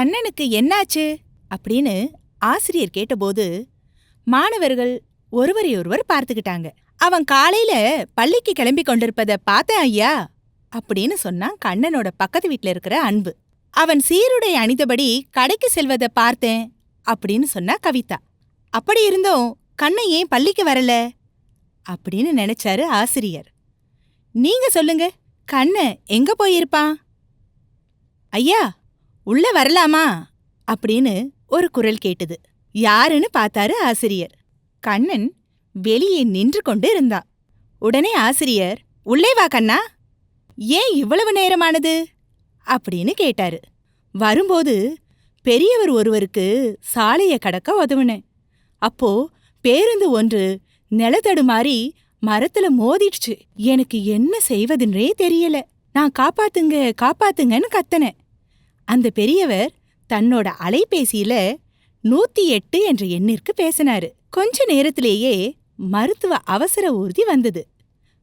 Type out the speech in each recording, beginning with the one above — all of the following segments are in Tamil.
கண்ணனுக்கு என்னாச்சு? அப்படின்னு ஆசிரியர் கேட்டபோது மாணவர்கள் ஒருவரையொருவர் பார்த்துக்கிட்டாங்க. அவன் காலையில பள்ளிக்கு கிளம்பி கொண்டிருப்பத பார்த்தேன் ஐயா அப்படின்னு சொன்னான் கண்ணனோட பக்கத்து வீட்ல இருக்கிற அன்பு. அவன் சீருடை அணிந்தபடி கடைக்கு செல்வதை பார்த்தேன் அப்படின்னு சொன்னா கவிதா. அப்படி இருந்தும் கண்ணன் ஏன் பள்ளிக்கு வரல? அப்படின்னு நினைச்சாரு ஆசிரியர். நீங்க சொல்லுங்க கண்ணன் எங்க போயிருப்பான்? ஐயா உள்ள வரலாமா? அப்படின்னு ஒரு குரல் கேட்டது. யாருன்னு பார்த்தாரு ஆசிரியர். கண்ணன் வெளியே நின்று கொண்டு இருந்தான் உடனே ஆசிரியர் உள்ளே வா கண்ணா. ஏன் இவ்வளவு நேரமானது? அப்படின்னு கேட்டாரு. வரும்போது பெரியவர் ஒருவருக்கு சாலைய கடக்க உதவுனேன். அப்போ பேருந்து ஒன்று நிலத்தடுமாறி மரத்துல மோதிடுச்சு. எனக்கு என்ன செய்வதுன்றே தெரியல. நான் காப்பாத்துங்க காப்பாத்துங்கன்னு கத்தனேன். அந்த பெரியவர் தன்னோட அலைபேசியில நூத்தி எட்டு என்ற எண்ணிற்கு பேசினாரு. கொஞ்ச நேரத்திலேயே மருத்துவ அவசர ஊர்தி வந்தது.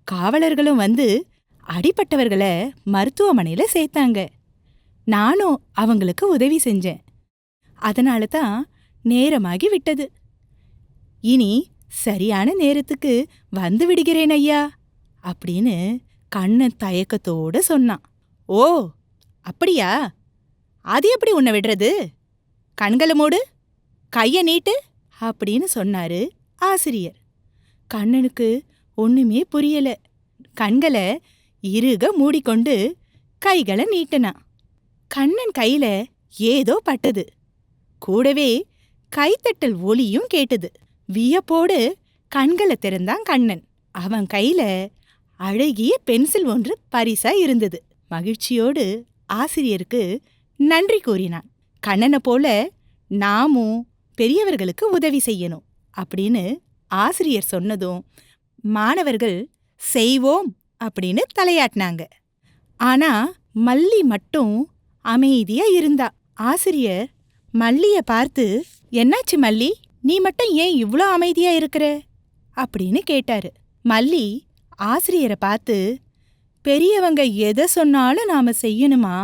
காவலர்களும் வந்து அடிப்பட்டவர்களை மருத்துவமனையில சேர்த்தாங்க. நானும் அவங்களுக்கு உதவி செஞ்சேன். அதனால தான் நேரமாகி விட்டது. இனி சரியான நேரத்துக்கு வந்து விடுகிறேன் ஐயா அப்படின்னு கண்ணன் தயக்கத்தோட சொன்னான். ஓ அப்படியா? அது எப்படி உன்னை விடுறது? கண்களை மூடு கைய நீட்டு அப்படின்னு சொன்னாரு ஆசிரியர். கண்ணனுக்கு ஒண்ணுமே புரியல. கண்களை இறுக மூடிக்கொண்டு கைகளை நீட்டினான் கண்ணன் கையில ஏதோ பட்டது. கூடவே கைத்தட்டல் ஒலியும் கேட்டது. வியப்போடு கண்களை திறந்தான் கண்ணன். அவன் கையில அழகிய பென்சில் ஒன்று பரிசா இருந்தது. மகிழ்ச்சியோடு ஆசிரியருக்கு நன்றி கூறினான். கண்ணனை போல நாமும் பெரியவர்களுக்கு உதவி செய்யணும் அப்படின்னு ஆசிரியர் சொன்னதும் மாணவர்கள் செய்வோம் அப்படின்னு தலையாட்டினாங்க. ஆனா மல்லி மட்டும் அமைதியா இருந்தா. ஆசிரியர் மல்லிய பார்த்து என்னாச்சு மல்லி? நீ மட்டும் ஏன் இவ்ளோ அமைதியா இருக்கிற? அப்படின்னு கேட்டாரு. மல்லி ஆசிரியரை பார்த்து பெரியவங்க எதை சொன்னாலும் நாம செய்யணுமா?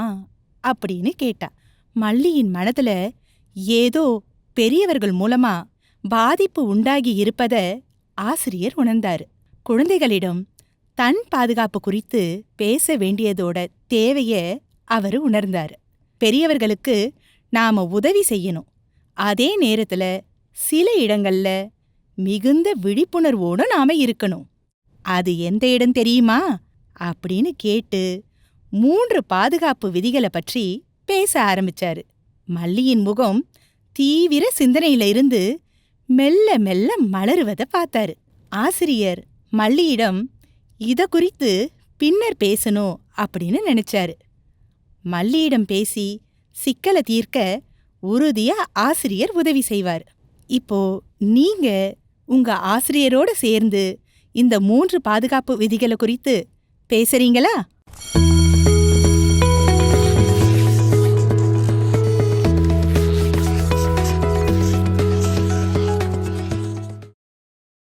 அப்படின்னு கேட்டா. மல்லியின் மனதுல ஏதோ பெரியவர்கள் மூலமா பாதிப்பு உண்டாகி இருப்பத ஆசிரியர் உணர்ந்தாரு. குழந்தைகளிடம் தன் பாதுகாப்பு குறித்து பேச வேண்டியதோட தேவைய அவரு உணர்ந்தாரு. பெரியவர்களுக்கு நாம உதவி செய்யணும். அதே நேரத்துல சில இடங்கள்ல மிகுந்த விழிப்புணர்வோட நாம இருக்கணும். அது எந்த இடம் தெரியுமா? அப்படின்னு கேட்டு மூன்று பாதுகாப்பு விதிகளை பற்றி பேச ஆரம்பிச்சாரு. மல்லியின் முகம் தீவிர சிந்தனையில இருந்து மெல்ல மெல்ல மலருவத பார்த்தாரு. ஆசிரியர் மல்லியிடம் இத குறித்து பின்னர் பேசணும் அப்படின்னு நினைச்சாரு. மல்லியிடம் பேசி சிக்கலை தீர்க்க உறுதியா ஆசிரியர் உதவி செய்வார். இப்போ நீங்க உங்க ஆசிரியரோட சேர்ந்து இந்த மூன்று பாதுகாப்பு விதிகளை குறித்து பேசுறீங்களா?